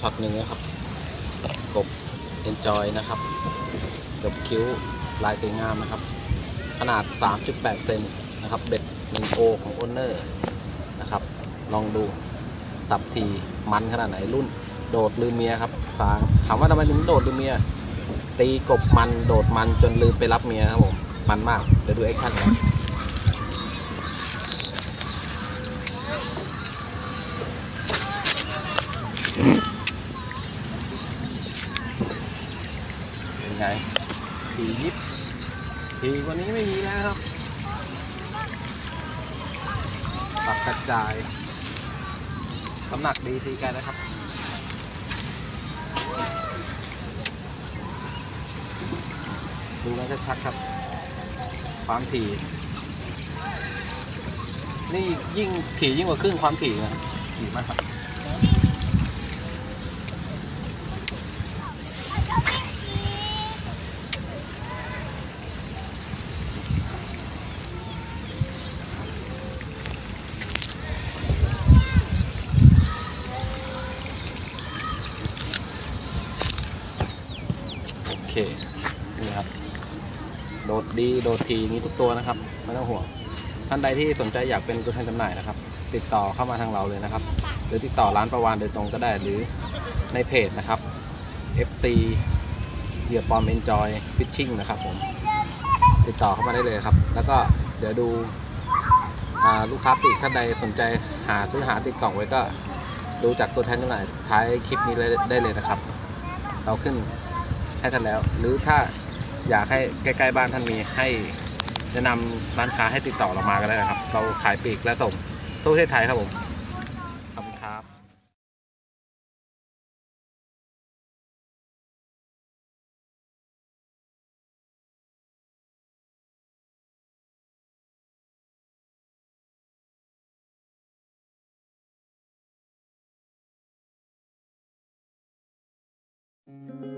ช็อตหนึ่งนะครับ กบ Enjoy นะครับกับคิ้วลายสวยงามนะครับ ขนาด 3.8 เซนนะครับ เบ็ด1โอของโอนเนอร์นะครับ ลองดูสับทีมันขนาดไหนรุ่น โดดลืมเมียครับถามถามว่าทำไมถึงโดดลืมเมีย ตีกบมันโดดมันจนลืมไปรับเมียครับผม มันมาก เดี๋ยวดูแอคชั่นกัน ไงทียิบทีกว่านี้ไม่มีแล้วครับตัดกระจายน้ำหนักดีทีกันนะครับดูกันชัดๆครับ ความถี่ นี่ยิ่งถี่ยิ่งกว่าครึ่งความถี่นะครับถี่มากครับ นี่ครับ โดดดีโดดทีนี้ทุกตัวนะครับ ไม่ต้องห่วง ท่านใดที่สนใจอยากเป็นตัวแทนจำหน่ายนะครับ ติดต่อเข้ามาทางเราเลยนะครับ หรือติดต่อร้านประวานโดยตรงก็ได้หรือในเพจนะครับ FC เหยื่อปลอม Enjoy Fishing นะครับผม ติดต่อเข้ามาได้เลยครับ แล้วก็เดี๋ยวดูลูกค้าปลีกท่านใดสนใจหาซื้อหาติดกล่องไว้ก็ดูจากตัวแทนจำหน่ายท้ายคลิปนี้เลยได้เลยนะครับ เราขึ้น ให้ท่านแล้ว หรือถ้าอยากให้ใกล้ๆบ้านท่านมีให้แนะนำร้านค้าให้ติดต่อเรามาก็ได้นะครับ เราขายปลีกและส่งทั่วประเทศไทยครับผมขอบคุณครับ Thank